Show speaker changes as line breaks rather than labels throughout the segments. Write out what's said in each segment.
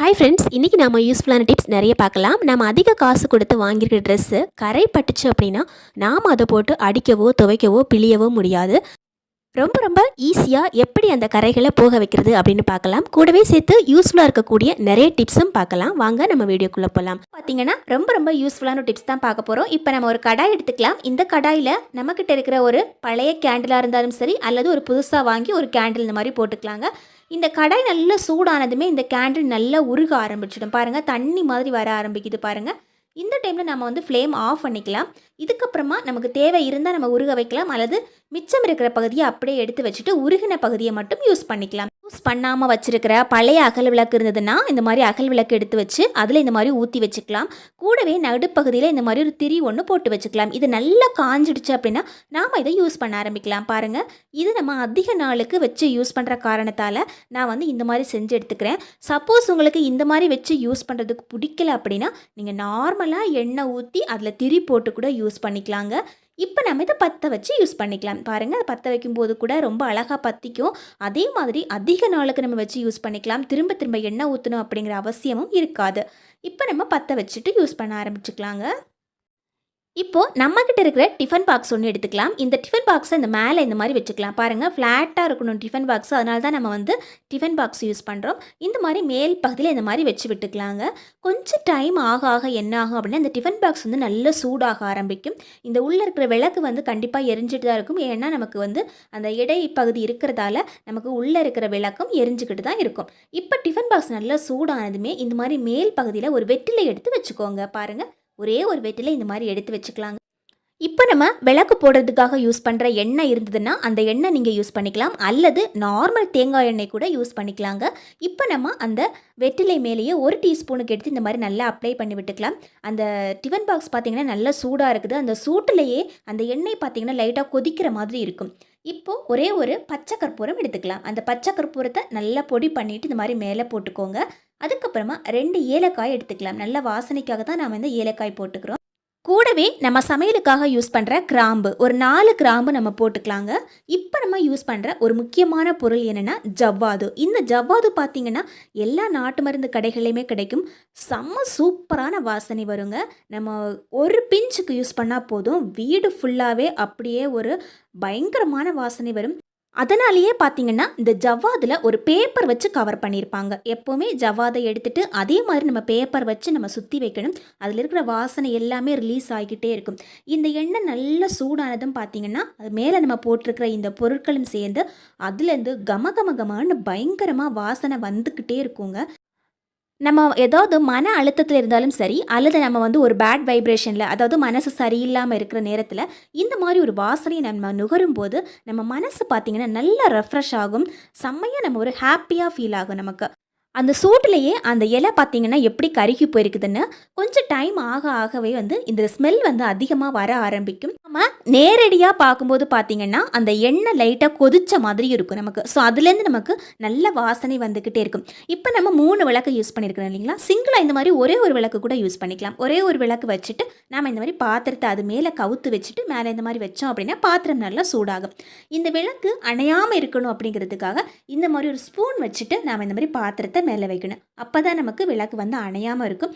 Hi friends இன்றைக்கி நம்ம யூஸ்ஃபுல்லான டிப்ஸ் நிறைய பார்க்கலாம். நம்ம அதிக காசு கொடுத்து வாங்கியிருக்க ட்ரெஸ்ஸு கரை பட்டுச்சு அப்படின்னா நாம் அதை போட்டு அடிக்கவோ துவைக்கவோ பிழியவோ முடியாது. ரொம்ப ரொம்ப ஈஸியாக எப்படி அந்த கரைகளை போக வைக்கிறது அப்படின்னு பார்க்கலாம். கூடவே சேர்த்து யூஸ்ஃபுல்லாக இருக்கக்கூடிய நிறைய டிப்ஸும் பார்க்கலாம். வாங்க நம்ம வீடியோக்குள்ளே போகலாம் பார்த்தீங்கன்னா ரொம்ப ரொம்ப யூஸ்ஃபுல்லான டிப்ஸ் தான் பார்க்க போகிறோம் இப்போ நம்ம ஒரு கடாய் எடுத்துக்கலாம். இந்த கடாயில் நம்மக்கிட்ட இருக்கிற ஒரு பழைய கேண்டிலாக இருந்தாலும் சரி அல்லது ஒரு புதுசாக வாங்கி ஒரு கேண்டில் இந்த மாதிரி போட்டுக்கலாங்க. இந்த கடாய் நல்லா சூடானதுமே இந்த கேண்டில் நல்லா உருக ஆரம்பிச்சிடும். பாருங்கள் தண்ணி மாதிரி வர ஆரம்பிக்குது பாருங்கள் இந்த டைமில் நம்ம வந்து ஃப்ளேம் ஆஃப் பண்ணிக்கலாம். இதுக்கப்புறமா நமக்கு தேவை இருந்தால் நம்ம உருக வைக்கலாம். அல்லது மிச்சம் இருக்கிற பகுதியை அப்படியே எடுத்து வச்சுட்டு உருகின பகுதியை மட்டும் யூஸ் பண்ணிக்கலாம். யூஸ் பண்ணாமல் வச்சுருக்கிற பழைய அகல் விளக்கு இருந்ததுன்னா இந்த மாதிரி அகல் விளக்கு எடுத்து வச்சு அதில் இந்த மாதிரி ஊற்றி வச்சுக்கலாம். கூடவே நடுப்பகுதியில் இந்த மாதிரி ஒரு திரி ஒன்று போட்டு வச்சுக்கலாம். இது நல்லா காஞ்சிடுச்சு அப்படின்னா நாம் இதை யூஸ் பண்ண ஆரம்பிக்கலாம். பாருங்கள் இது நம்ம அதிக நாளுக்கு வச்சு யூஸ் பண்ணுற காரணத்தால் நான் வந்து இந்த மாதிரி செஞ்சு எடுத்துக்கிறேன். சப்போஸ் உங்களுக்கு இந்த மாதிரி வச்சு யூஸ் பண்ணுறதுக்கு பிடிக்கல அப்படின்னா நீங்கள் நார்மலாக எண்ணெய் ஊற்றி அதில் திரி போட்டு கூட யூஸ் பண்ணிக்கலாங்க. இப்போ நம்ம இதை பற்ற வச்சு யூஸ் பண்ணிக்கலாம். பாருங்கள் பற்ற வைக்கும்போது கூட ரொம்ப அழகாக பற்றிக்கும் அதே மாதிரி அதிக நாளுக்கு நம்ம வச்சு யூஸ் பண்ணிக்கலாம். திரும்ப திரும்ப எண்ணெய் ஊற்றணும் அப்படிங்கிற அவசியமும் இருக்காது. இப்போ நம்ம பற்ற வச்சுட்டு யூஸ் பண்ண ஆரம்பிச்சுக்கலாங்க. இப்போது நம்மக்கிட்ட இருக்கிற டிஃபன் பாக்ஸ் ஒன்று எடுத்துக்கலாம். இந்த டிஃபன் பாக்ஸை இந்த மேலே இந்த மாதிரி வச்சுக்கலாம். பாருங்கள் ஃப்ளாட்டாக இருக்கணும் டிஃபன் பாக்ஸ் அதனால தான் நம்ம வந்து டிஃபன் பாக்ஸ் யூஸ் பண்ணுறோம் இந்த மாதிரி மேல் பகுதியில் இந்த மாதிரி வச்சு விட்டுக்கலாங்க. கொஞ்சம் டைம் ஆக ஆக என்ன ஆகும் அப்படின்னா இந்த டிஃபன் பாக்ஸ் வந்து நல்ல சூடாக ஆரம்பிக்கும். இந்த உள்ளே இருக்கிற விளக்கு வந்து கண்டிப்பாக எரிஞ்சிட்டு தான் இருக்கும். ஏன்னா நமக்கு வந்து அந்த இடை பகுதி இருக்கிறதால நமக்கு உள்ளே இருக்கிற விளக்கும் எரிஞ்சுக்கிட்டு தான் இருக்கும். இப்போ டிஃபன் பாக்ஸ் நல்லா சூடானதுமே இந்த மாதிரி மேல் பகுதியில் ஒரு வெற்றிலை எடுத்து வச்சுக்கோங்க. பாருங்கள் ஒரே ஒரு வெட்டில் இந்த மாதிரி எடுத்து வச்சுக்கலாங்க. இப்போ நம்ம விளக்கு போடுறதுக்காக யூஸ் பண்ணுற எண்ணெய் இருந்ததுன்னா அந்த எண்ணெய் நீங்கள் யூஸ் பண்ணிக்கலாம். அல்லது நார்மல் தேங்காய் எண்ணெய் கூட யூஸ் பண்ணிக்கலாங்க. இப்போ நம்ம அந்த வெற்றிலை மேலேயே ஒரு டீஸ்பூனுக்கு எடுத்து இந்த மாதிரி நல்லா அப்ளை பண்ணி விட்டுக்கலாம். அந்த டிஃபன் பாக்ஸ் பார்த்தீங்கன்னா நல்லா சூடாக இருக்குது. அந்த சூட்டிலேயே அந்த எண்ணெய் பார்த்தீங்கன்னா லைட்டாக கொதிக்கிற மாதிரி இருக்கும். இப்போது ஒரே ஒரு பச்சை கற்பூரம் எடுத்துக்கலாம். அந்த பச்சை கற்பூரத்தை நல்லா பொடி பண்ணிவிட்டு இந்த மாதிரி மேலே போட்டுக்கோங்க. அதுக்கப்புறமா ரெண்டு ஏலக்காய் எடுத்துக்கலாம். நல்ல வாசனைக்காக தான் நாம் இந்த ஏலக்காய் போட்டுக்கிறோம். கூடவே நம்ம சமையலுக்காக யூஸ் பண்ணுற கிராம்பு. ஒரு நாலு கிராம்பு நம்ம போட்டுக்கலாங்க. இப்போ நம்ம யூஸ் பண்ணுற ஒரு முக்கியமான பொருள் என்னென்னா ஜவ்வாது. இந்த ஜவ்வாது பார்த்தீங்கன்னா எல்லா நாட்டு மருந்து கடைகள்லையுமே கிடைக்கும். செம்ம சூப்பரான வாசனை வருங்க. நம்ம ஒரு பிஞ்சுக்கு யூஸ் பண்ணால் போதும். வீடு ஃபுல்லாகவே அப்படியே ஒரு பயங்கரமான வாசனை வரும். அதனாலேயே பார்த்தீங்கன்னா இந்த ஜவ்வாதில் ஒரு பேப்பர் வச்சு கவர் பண்ணியிருப்பாங்க எப்போவுமே ஜவ்வாதை எடுத்துட்டு அதே மாதிரி நம்ம பேப்பர் வச்சு நம்ம சுற்றி வைக்கணும். அதில் இருக்கிற வாசனை எல்லாமே ரிலீஸ் ஆகிக்கிட்டே இருக்கும். இந்த எண்ணெய் நல்லா சூடானதும் பார்த்தீங்கன்னா அது மேலே நம்ம போட்டிருக்கிற இந்த பொருட்களும் சேர்ந்து அதுலேருந்து கம கம கமன்னு பயங்கரமாக வாசனை வந்துக்கிட்டே இருக்குங்க. நம்ம ஏதாவது மன அழுத்தத்தில் இருந்தாலும் சரி அல்லது நம்ம வந்து ஒரு பேட் வைப்ரேஷனில் அதாவது மனசு சரியில்லாமல் இருக்கிற நேரத்தில் இந்த மாதிரி ஒரு வாசனையை நம்ம நுகரும் போது நம்ம மனசு பார்த்திங்கன்னா நல்லா ரெஃப்ரெஷ் ஆகும் செம்மையாக நம்ம ஒரு ஹாப்பியாக ஃபீல் ஆகும் நமக்கு. அந்த சூட்டிலேயே அந்த இலை பார்த்தீங்கன்னா எப்படி கருகி போயிருக்குதுன்னு கொஞ்சம் டைம் ஆக ஆகவே வந்து இந்த ஸ்மெல் வந்து அதிகமாக வர ஆரம்பிக்கும். நேரடியாக பார்க்கும்போது பார்த்தீங்கன்னா அந்த எண்ணெய் லைட்டாக கொதிச்ச மாதிரி இருக்கும் நமக்கு. ஸோ அதுலேருந்து நமக்கு நல்ல வாசனை வந்துக்கிட்டே இருக்கும். இப்போ நம்ம மூணு விளக்கு யூஸ் பண்ணியிருக்கிறோம் இல்லைங்களா? சிங்கிளாக இந்த மாதிரி ஒரே ஒரு விளக்கு கூட யூஸ் பண்ணிக்கலாம். ஒரே ஒரு விளக்கு வச்சுட்டு நாம் இந்த மாதிரி பாத்திரத்தை அது மேலே கவுத்து வச்சுட்டு மேலே இந்த மாதிரி வச்சோம் அப்படின்னா பாத்திரம் நல்லா சூடாகும். இந்த விளக்கு அணையாமல் இருக்கணும் அப்படிங்கிறதுக்காக இந்த மாதிரி ஒரு ஸ்பூன் வச்சுட்டு நாம் இந்த மாதிரி பாத்திரத்தை மேலே வைக்கணும். அப்போ தான் நமக்கு விளக்கு வந்து அணையாமல் இருக்கும்.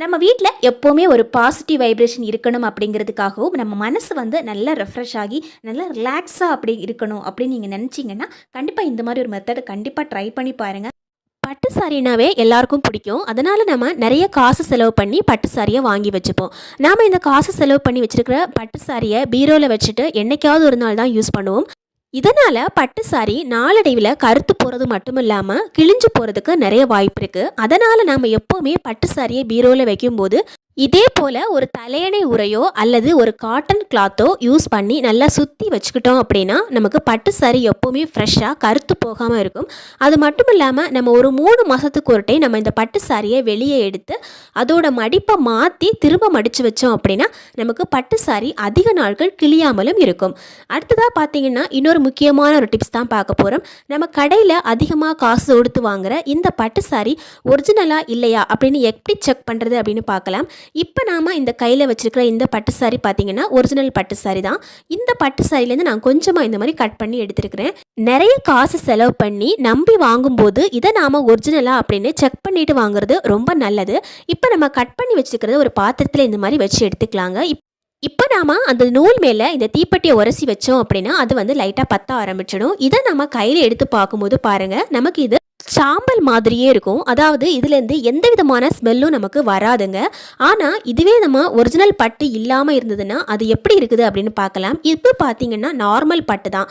நம்ம வீட்டில் எப்போவுமே ஒரு பாசிட்டிவ் வைப்ரேஷன் இருக்கணும் அப்படிங்கிறதுக்காகவும் நம்ம மனசு வந்து நல்லா ரெஃப்ரெஷ் ஆகி நல்லா ரிலாக்ஸாக அப்படி இருக்கணும் அப்படின்னு நீங்கள் நினச்சிங்கன்னா கண்டிப்பாக இந்த மாதிரி ஒரு மெத்தடை கண்டிப்பாக ட்ரை பண்ணி பாருங்கள் பட்டு சாரினாவே எல்லாருக்கும் பிடிக்கும். அதனால் நம்ம நிறைய காசு செலவு பண்ணி பட்டு சாரியை வாங்கி வச்சுப்போம். நாம் இந்த காசு செலவு பண்ணி வச்சுருக்கிற பட்டு சாரியை பீரோவில் வச்சுட்டு என்றைக்காவது ஒரு நாள் தான் யூஸ் பண்ணுவோம். இதனால் பட்டு சாரி நாளடைவில் கருத்து போகிறது மட்டும் இல்லாமல் கிழிஞ்சு போகிறதுக்கு நிறைய வாய்ப்பு இருக்குது அதனால் நாம் எப்போவுமே பட்டு சாரியை பீரோவில் வைக்கும்போது இதே போல் ஒரு தலையணை உரையோ அல்லது ஒரு காட்டன் கிளாத்தோ யூஸ் பண்ணி நல்லா சுற்றி வச்சுக்கிட்டோம் அப்படின்னா நமக்கு பட்டு சாரி எப்போவுமே ஃப்ரெஷ்ஷாக கருத்து போகாமல் இருக்கும். அது மட்டும் இல்லாமல் நம்ம ஒரு மூணு மாதத்துக்கு ஒரு டைம் நம்ம இந்த பட்டு சாரியை வெளியே எடுத்து அதோட மடிப்பை மாற்றி திரும்ப மடித்து வச்சோம் அப்படின்னா நமக்கு பட்டு சாரி அதிக நாட்கள் கிளியாமலும் இருக்கும். அடுத்ததாக பார்த்தீங்கன்னா இன்னொரு முக்கியமான ஒரு டிப்ஸ் தான் பார்க்க போகிறோம் நம்ம கடையில் அதிகமாக காசு கொடுத்து வாங்குற இந்த பட்டு சாரி ஒரிஜினலாக இல்லையா அப்படின்னு எப்படி செக் பண்ணுறது அப்படின்னு பார்க்கலாம்.
இப்போ நாம் இந்த கையில் வச்சுருக்கிற இந்த பட்டு சாரி பார்த்தீங்கன்னா ஒரிஜினல் பட்டு சாரி தான். இந்த பட்டு சாரிலேருந்து நான் கொஞ்சமாக இந்த மாதிரி கட் பண்ணி எடுத்துருக்கிறேன். நிறைய காசு செலவு பண்ணி நம்பி வாங்கும்போது இதை நாம் ஒரிஜினலாக அப்படின்னு செக் பண்ணிவிட்டு வாங்குறது ரொம்ப நல்லது. இப்போ நம்ம கட் பண்ணி வச்சுருக்கிறத ஒரு பாத்திரத்தில் இந்த மாதிரி வச்சு எடுத்துக்கலாங்க. இப் இப்போ நாம் அந்த நூல் மேலே இந்த தீப்பெட்டியை உரசி வச்சோம் அப்படின்னா அது வந்து லைட்டாக பற்ற ஆரம்பிச்சிடும். இதை நம்ம கையில் எடுத்து பார்க்கும்போது பாருங்கள் நமக்கு இது சாம்பல் மாதிரியே இருக்கும். அதாவது இதுலேருந்து எந்த விதமான ஸ்மெல்லும் நமக்கு வராதுங்க. ஆனால் இதுவே நம்ம ஒரிஜினல் பட்டு இல்லாமல் இருந்ததுன்னா அது எப்படி இருக்குது அப்படின்னு பார்க்கலாம். இப்போ பார்த்தீங்கன்னா நார்மல் பட்டு தான்.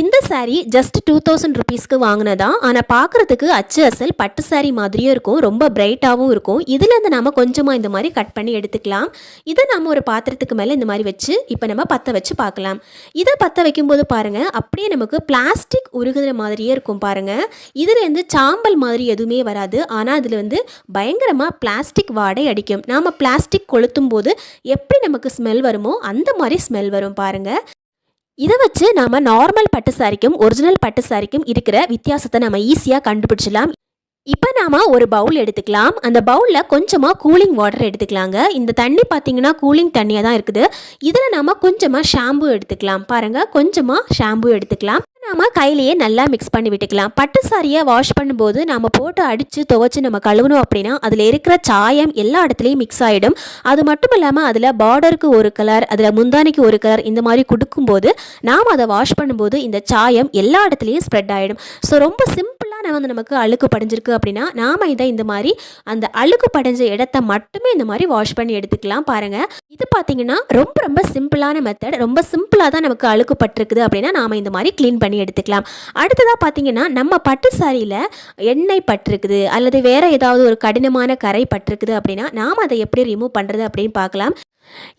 இந்த சாரீ ஜஸ்ட் டூ தௌசண்ட் ருபீஸ்க்கு வாங்கினதா? ஆனால் பார்க்குறதுக்கு அச்சு அசல் பட்டு சாரீ மாதிரியும் இருக்கும் ரொம்ப பிரைட்டாகவும் இருக்கும். இதுலேருந்து நம்ம கொஞ்சமாக இந்த மாதிரி கட் பண்ணி எடுத்துக்கலாம். இதை நம்ம ஒரு பாத்திரத்துக்கு மேலே இந்த மாதிரி வச்சு இப்போ நம்ம பற்ற வச்சு பார்க்கலாம். இதை பற்ற வைக்கும்போது பாருங்கள் அப்படியே நமக்கு பிளாஸ்டிக் உருகுற மாதிரியே இருக்கும் பாருங்கள் இதுலேருந்து சாம்பல் மாதிரி எதுவுமே வராது. ஆனால் அதில் வந்து பயங்கரமாக பிளாஸ்டிக் வாடை அடிக்கும். நாம் பிளாஸ்டிக் கொளுத்தும் போது எப்படி நமக்கு ஸ்மெல் வருமோ அந்த மாதிரி ஸ்மெல் வரும் பாருங்கள் இதை வச்சு நாம நார்மல் பட்டு சாரிக்கும் ஒரிஜினல் பட்டு சாரிக்கும் இருக்கிற வித்தியாசத்தை நம்ம ஈஸியாக கண்டுபிடிச்சலாம் இப்போ நாம ஒரு பவுல் எடுத்துக்கலாம். அந்த பவுலில் கொஞ்சமாக கூலிங் வாட்டர் எடுத்துக்கலாங்க. இந்த தண்ணி பார்த்தீங்கன்னா கூலிங் தண்ணியாக தான் இருக்குது. இதில் நாம கொஞ்சமாக ஷாம்பு எடுத்துக்கலாம். பாருங்கள் கொஞ்சமாக ஷாம்பு எடுத்துக்கலாம். நாம் கையிலேயே நல்லா மிக்ஸ் பண்ணி விட்டுக்கலாம். பட்டு சாரியை வாஷ் பண்ணும்போது நம்ம போட்டு அடித்து துவைச்சி நம்ம கழுவணும் அப்படின்னா அதில் இருக்கிற சாயம் எல்லா இடத்துலையும் மிக்ஸ் ஆகிடும் அது மட்டும் இல்லாமல் அதில் பார்டருக்கு ஒரு கலர் அதில் முந்தானிக்கு ஒரு கலர் இந்த மாதிரி கொடுக்கும்போது நாம் அதை வாஷ் பண்ணும்போது இந்த சாயம் எல்லா இடத்துலையும் ஸ்ப்ரெட் ஆகிடும் ஸோ ரொம்ப சிம்பிளாக நம்ம வந்து நமக்கு அழுக்கு படைஞ்சிருக்கு அப்படின்னா நாம் இதை இந்த மாதிரி அந்த அழுக்கு படைஞ்ச இடத்த மட்டுமே இந்த மாதிரி வாஷ் பண்ணி எடுத்துக்கலாம் பாருங்கள் இது பார்த்தீங்கன்னா ரொம்ப ரொம்ப சிம்பிளான மெத்தட் ரொம்ப சிம்பிளாக தான் நமக்கு அழுக்கு பட்டிருக்குது அப்படின்னா நாம் இந்த மாதிரி க்ளீன் பண்ணி எடுத்துக்கலாம். அடுத்ததாக பார்த்தீங்கன்னா நம்ம பட்டு சாரியில் எண்ணெய் பட்டிருக்குது அல்லது வேறு ஏதாவது ஒரு கடினமான கரை பட்டிருக்குது அப்படின்னா நாம் அதை எப்படி ரிமூவ் பண்ணுறது அப்படின்னு பார்க்கலாம்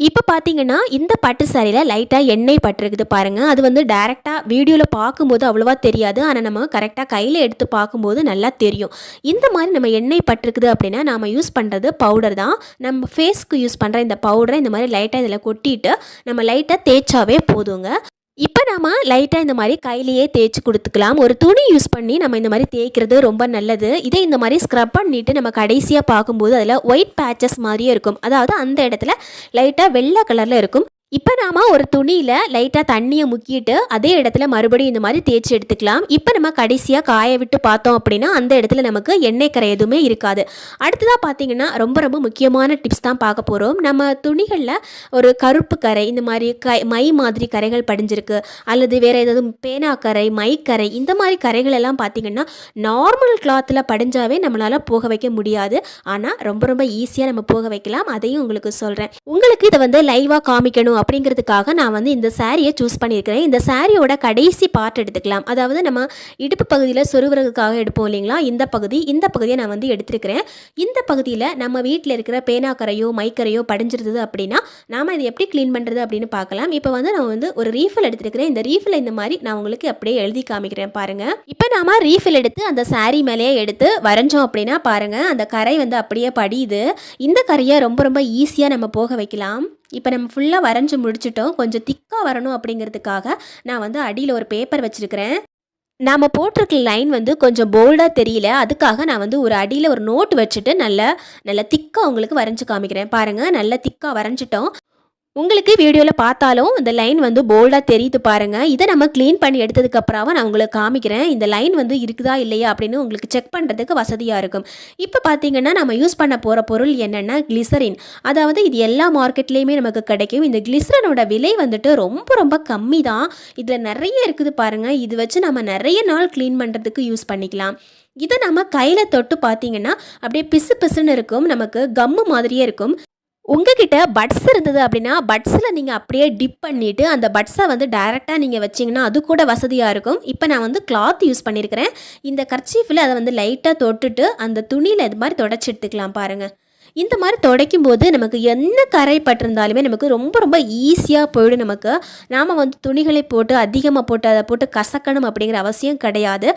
இப்போ பார்த்தீங்கன்னா இந்த பட்டு சாரியில் லைட்டாக எண்ணெய் பட்டிருக்குது பாருங்கள் அது வந்து டைரெக்டாக வீடியோவில் பார்க்கும்போது அவ்வளோவா தெரியாது. ஆனால் நம்ம கரெக்டாக கையில் எடுத்து பார்க்கும்போது நல்லா தெரியும். இந்த மாதிரி நம்ம எண்ணெய் பட்டிருக்குது அப்படின்னா நாம் யூஸ் பண்ணுறது பவுடர் தான். நம்ம ஃபேஸ்க்கு யூஸ் பண்ணுற இந்த பவுடரை இந்த மாதிரி லைட்டாக இதில் கொட்டிட்டு நம்ம லைட்டாக தேய்ச்சாவே போதுங்க. இப்போ நம்ம லைட்டாக இந்த மாதிரி கையிலேயே தேய்ச்சி கொடுத்துக்கலாம். ஒரு துணி யூஸ் பண்ணி நம்ம இந்த மாதிரி தேய்க்கிறது ரொம்ப நல்லது. இதே இந்த மாதிரி ஸ்க்ரப் பண்ணிவிட்டு நம்ம கடைசியாக பார்க்கும்போது அதில் ஒயிட் பேச்சஸ் மாதிரியே இருக்கும். அதாவது அந்த இடத்துல லைட்டாக வெள்ளை கலரில் இருக்கும். இப்போ நாம ஒரு துணியில் லைட்டாக தண்ணியை முக்கிட்டு அதே இடத்துல மறுபடியும் இந்த மாதிரி தேய்ச்சி எடுத்துக்கலாம். இப்போ நம்ம கடைசியாக காய விட்டு பார்த்தோம் அப்படின்னா அந்த இடத்துல நமக்கு எண்ணெய் கரை எதுவுமே இருக்காது. அடுத்ததாக பார்த்தீங்கன்னா ரொம்ப ரொம்ப முக்கியமான டிப்ஸ் தான் பார்க்க போகிறோம் நம்ம துணிகளில் ஒரு கருப்பு கரை இந்த மாதிரி கை மை மாதிரி கரைகள் படிஞ்சிருக்கு. அல்லது வேறு ஏதாவது பேனா கரை மை கரை இந்த மாதிரி கரைகள் எல்லாம் பார்த்தீங்கன்னா நார்மல் கிளாத்தில் படிஞ்சாவே நம்மளால் போக வைக்க முடியாது. ஆனால் ரொம்ப ரொம்ப ஈஸியாக நம்ம போக வைக்கலாம். அதையும் உங்களுக்கு சொல்கிறேன் உங்களுக்கு இதை வந்து லைவாக காமிக்கணும் அப்படிங்கிறதுக்காக நான் வந்து இந்த சாரியை சூஸ் பண்ணியிருக்கிறேன். இந்த சாரியோட கடைசி பார்ட் எடுத்துக்கலாம். அதாவது நம்ம இடுப்பு பகுதியில் சொருவரகுக்காக எடுப்போம் இல்லைங்களா? இந்த பகுதி இந்த பகுதியை நான் வந்து எடுத்திருக்கிறேன். இந்த பகுதியில் நம்ம வீட்டில் இருக்கிற பேனாக்கரையோ மைக்கரையோ படிஞ்சிருந்தது அப்படின்னா நாம் இதை எப்படி க்ளீன் பண்ணுறது அப்படின்னு பார்க்கலாம். இப்போ வந்து நான் வந்து ஒரு ரீஃபில் எடுத்துருக்கிறேன். இந்த ரீஃபில் இந்த மாதிரி நான் உங்களுக்கு அப்படியே எழுதி காமிக்கிறேன் பாருங்கள் இப்போ நாம் ரீஃபில் எடுத்து அந்த சாரி மேலேயே எடுத்து வரைஞ்சோம் அப்படின்னா பாருங்கள் அந்த கரை வந்து அப்படியே படியுது. இந்த கரையை ரொம்ப ரொம்ப ஈஸியாக நம்ம போக வைக்கலாம். இப்போ நம்ம ஃபுல்லாக வரைஞ்சி முடிச்சிட்டோம். கொஞ்சம் திக்காக வரணும் அப்படிங்கிறதுக்காக நான் வந்து அடியில் ஒரு பேப்பர் வச்சுருக்கிறேன். நாம் போட்டிருக்க லைன் வந்து கொஞ்சம் போல்டாக தெரியல. அதுக்காக நான் வந்து ஒரு அடியில் ஒரு நோட் வச்சுட்டு நல்ல நல்ல திக்காக உங்களுக்கு வரைஞ்சி காமிக்கிறேன். பாருங்கள் நல்ல திக்காக வரைஞ்சிட்டோம். உங்களுக்கு வீடியோவில் பார்த்தாலும் இந்த லைன் வந்து போல்டாக தெரியுது பாருங்கள் இதை நம்ம க்ளீன் பண்ணி எடுத்ததுக்கப்புறம் நான் உங்களுக்கு காமிக்கிறேன். இந்த லைன் வந்து இருக்குதா இல்லையா அப்படின்னு உங்களுக்கு செக் பண்ணுறதுக்கு வசதியாக இருக்கும். இப்போ பார்த்தீங்கன்னா நம்ம யூஸ் பண்ண போகிற பொருள் என்னென்னா கிளிசரின் அதாவது இது எல்லா மார்க்கெட்லேயுமே நமக்கு கிடைக்கும். இந்த கிளிசரனோட விலை வந்துட்டு ரொம்ப ரொம்ப கம்மி தான் இதில் நிறைய இருக்குது பாருங்கள் இது வச்சு நம்ம நிறைய நாள் க்ளீன் பண்ணுறதுக்கு யூஸ் பண்ணிக்கலாம். இதை நம்ம கையில் தொட்டு பார்த்தீங்கன்னா அப்படியே பிசு பிசுன்னு இருக்கும். நமக்கு கம்மு மாதிரியே இருக்கும். உங்ககிட்ட பட்ஸ் இருந்தது அப்படின்னா பட்ஸில் நீங்கள் அப்படியே டிப் பண்ணிவிட்டு அந்த பட்ஸை வந்து டைரெக்டாக நீங்கள் வச்சிங்கன்னா அது கூட வசதியாக இருக்கும். இப்போ நான் வந்து கிளாத் யூஸ் பண்ணியிருக்கிறேன் இந்த கர்ச்சீஃபில் அதை வந்து லைட்டாக தொட்டுட்டு அந்த துணியில் இது மாதிரி தொடச்சி எடுத்துக்கலாம் பாருங்கள் இந்த மாதிரி துடைக்கும் போது நமக்கு என்ன கரை பட்டிருந்தாலுமே நமக்கு ரொம்ப ரொம்ப ஈஸியாக போயிடும் நமக்கு. நாம் வந்து துணிகளை போட்டு அதிகமாக போட்டு அதை போட்டு கசக்கணும் அப்படிங்கிற அவசியம் கிடையாது.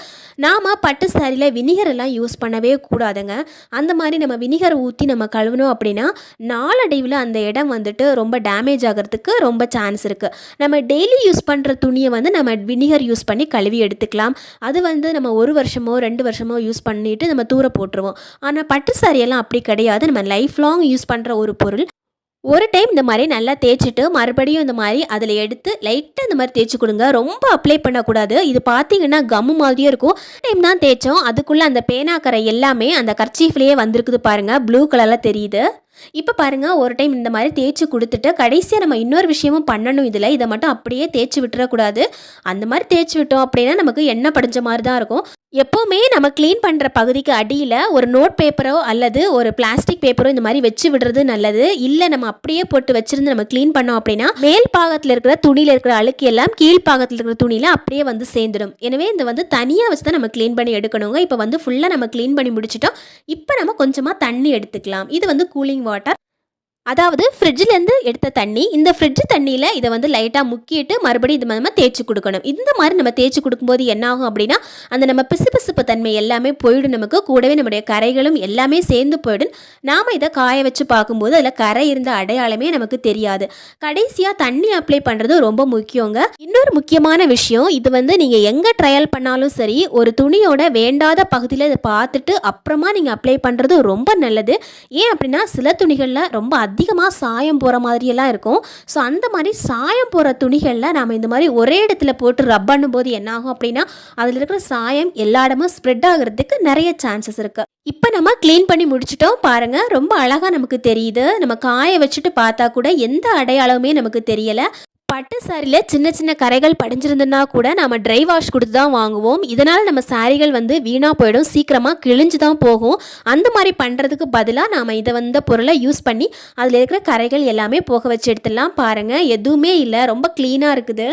நாம் பட்டு சாரியில் வினிகர் எல்லாம் யூஸ் பண்ணவே கூடாதுங்க. அந்த மாதிரி நம்ம வினிகர் ஊற்றி நம்ம கழுவினோம் அப்படின்னா நாளடைவில் அந்த இடம் வந்துட்டு ரொம்ப டேமேஜ் ஆகிறதுக்கு ரொம்ப சான்ஸ் இருக்குது நம்ம டெய்லி யூஸ் பண்ணுற துணியை வந்து நம்ம வினிகர் யூஸ் பண்ணி கழுவி எடுத்துக்கலாம். அது வந்து நம்ம ஒரு வருஷமோ ரெண்டு வருஷமோ யூஸ் பண்ணிட்டு நம்ம தூர போட்டுருவோம். ஆனால் பட்டு சாரியெல்லாம் அப்படி கிடையாது. நம்ம லைஃப் லாங் யூஸ் பண்ணுற ஒரு பொருள். ஒரு டைம் இந்த மாதிரி நல்லா தேய்ச்சிட்டு மறுபடியும் இந்த மாதிரி அதில் எடுத்து லைட்டாக இந்த மாதிரி தேய்ச்சி கொடுங்க. ரொம்ப அப்ளை பண்ணக்கூடாது. இது பார்த்தீங்கன்னா கம்மு மாதிரியே இருக்கும். டைம் தான் தேய்ச்சோம். அதுக்குள்ளே அந்த பேனாக்கரை எல்லாமே அந்த கர்ச்சீஃப்லேயே வந்திருக்குது பாருங்கள் ப்ளூ கலரில் தெரியுது. இப்போ பாருங்கள் ஒரு டைம் இந்த மாதிரி தேய்ச்சி கொடுத்துட்டு கடைசியாக நம்ம இன்னொரு விஷயமும் பண்ணணும் இதில். இதை மட்டும் அப்படியே தேய்ச்சி விட்டுறக்கூடாது. அந்த மாதிரி தேய்ச்சி விட்டோம் அப்படின்னா நமக்கு எண்ணெய் படிஞ்ச மாதிரி தான் இருக்கும். எப்போவுமே நம்ம க்ளீன் பண்ணுற பகுதிக்கு அடியில் ஒரு நோட் பேப்பரோ அல்லது ஒரு பிளாஸ்டிக் பேப்பரோ இந்த மாதிரி வச்சு விடுறது நல்லது. இல்லை நம்ம அப்படியே போட்டு வச்சுருந்து நம்ம க்ளீன் பண்ணோம் அப்படின்னா மேல் பாகத்தில் இருக்கிற துணியில் இருக்கிற அழுக்கு எல்லாம் கீழ் பாகத்தில் இருக்கிற துணியில் அப்படியே வந்து சேர்ந்துடும். எனவே இந்த வந்து தனியாக வச்சு தான் நம்ம க்ளீன் பண்ணி எடுக்கணுங்க. இப்போ வந்து ஃபுல்லாக நம்ம க்ளீன் பண்ணி முடிச்சிட்டோம். இப்போ நம்ம கொஞ்சமாக தண்ணி எடுத்துக்கலாம். இது வந்து கூலிங் வாட்டர் அதாவது ஃப்ரிட்ஜிலேருந்து எடுத்த தண்ணி இந்த ஃப்ரிட்ஜ் தண்ணியில் இதை வந்து லைட்டாக முக்கிட்டு மறுபடியும் இது நம்ம தேய்ச்சி கொடுக்கணும். இந்த மாதிரி நம்ம தேய்ச்சி கொடுக்கும்போது என்ன ஆகும் அப்படின்னா அந்த நம்ம பிசுபிசுப்பு தன்மை எல்லாமே போயிடும் நமக்கு. கூடவே நம்முடைய கரைகளும் எல்லாமே சேர்ந்து போயிடும். நாம் இதை காய வச்சு பார்க்கும்போது அதில் கரை இருந்த அடையாளமே நமக்கு தெரியாது. கடைசியாக தண்ணி அப்ளை பண்ணுறது ரொம்ப முக்கியங்க. இன்னொரு முக்கியமான விஷயம் இது வந்து நீங்கள் எங்கே ட்ரையல் பண்ணாலும் சரி ஒரு துணியோட வேண்டாத பகுதியில் இதை பார்த்துட்டு அப்புறமா நீங்கள் அப்ளை பண்ணுறது ரொம்ப நல்லது. ஏன் அப்படின்னா சில துணிகளில் ரொம்ப அதிகமாக சாயம் போகிற மாதிரியெல்லாம் இருக்கும். ஸோ அந்த மாதிரி சாயம் போகிற துணிகளில் நாம் இந்த மாதிரி ஒரே இடத்துல போட்டு ரப் பண்ணும்போது என்ன ஆகும் அப்படின்னா அதில் இருக்கிற சாயம் எல்லா இடமும் ஸ்ப்ரெட் ஆகிறதுக்கு நிறைய சான்சஸ் இருக்குது இப்போ நம்ம க்ளீன் பண்ணி முடிச்சிட்டோம். பாருங்கள் ரொம்ப அழகாக நமக்கு தெரியுது. நம்ம காய வச்சுட்டு பார்த்தா கூட எந்த அடையாளமுமே நமக்கு தெரியலை. பட்டு சாரியில் சின்ன சின்ன கரைகள் படிஞ்சிருந்துன்னா கூட நம்ம ட்ரை வாஷ் கொடுத்து தான் வாங்குவோம். இதனால் நம்ம சாரிகள் வந்து வீணாக போயிடும். சீக்கிரமாக கிழிஞ்சு தான் போகும். அந்த மாதிரி பண்ணுறதுக்கு பதிலாக நாம் இதை வந்த பொருளை யூஸ் பண்ணி அதில் இருக்கிற கரைகள் எல்லாமே போக வச்சு எடுத்துடலாம். பாருங்கள் எதுவுமே இல்லை. ரொம்ப க்ளீனாக இருக்குது.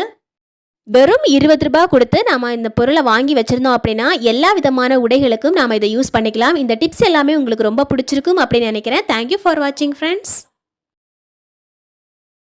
வெறும் இருபது ரூபாய் கொடுத்து நாம் இந்த பொருளை வாங்கி வச்சுருந்தோம் அப்படின்னா எல்லா விதமான உடைகளுக்கும் நாம் இதை யூஸ் பண்ணிக்கலாம். இந்த டிப்ஸ் எல்லாமே உங்களுக்கு ரொம்ப பிடிச்சிருக்கும் அப்படின்னு நினைக்கிறேன். தேங்க்யூ ஃபார் வாட்சிங் ஃப்ரெண்ட்ஸ்